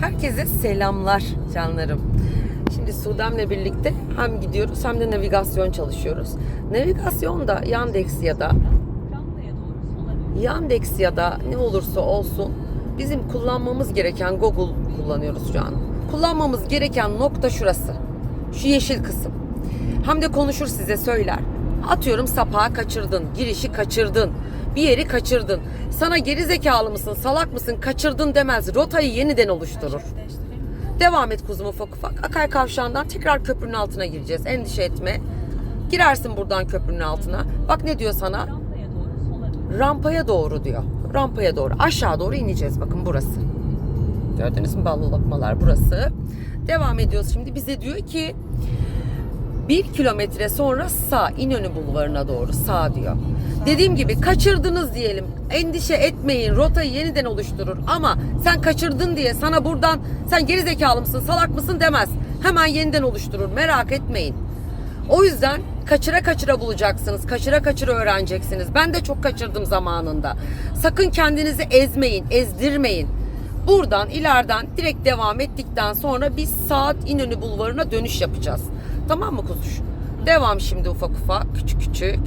Herkese selamlar canlarım. Şimdi Sudem'le birlikte hem gidiyoruz hem de navigasyon çalışıyoruz. Navigasyonda Yandex ya da Yandex ya da ne olursa olsun bizim kullanmamız gereken Google kullanıyoruz şu an. Kullanmamız gereken nokta şurası. Şu yeşil kısım. Hem de konuşur size söyler. Atıyorum sapağı kaçırdın, girişi kaçırdın, bir yeri kaçırdın. Sana geri zekalı mısın, salak mısın, kaçırdın demez. Rotayı yeniden oluşturur. Devam et kuzum ufak ufak. Akay kavşağından tekrar köprünün altına gireceğiz. Endişe etme. Girersin buradan köprünün altına. Bak ne diyor sana? Rampaya doğru diyor. Rampaya doğru. Aşağı doğru ineceğiz. Bakın burası. Gördünüz mü ballı lokmalar burası. Devam ediyoruz şimdi. Bize diyor ki bir kilometre sonra sağ İnönü Bulvarı'na doğru sağ diyor. Dediğim gibi kaçırdınız diyelim. Endişe etmeyin. Rotayı yeniden oluşturur. Ama sen kaçırdın diye sana buradan sen geri zekalı mısın, salak mısın demez. Hemen yeniden oluşturur. Merak etmeyin. O yüzden kaçıra kaçıra bulacaksınız. Kaçıra kaçıra öğreneceksiniz. Ben de çok kaçırdım zamanında. Sakın kendinizi ezmeyin, ezdirmeyin. Buradan ileriden direkt devam ettikten sonra biz saat İnönü Bulvarı'na dönüş yapacağız. Tamam mı kuzuş? Devam şimdi ufak ufak, küçük küçük.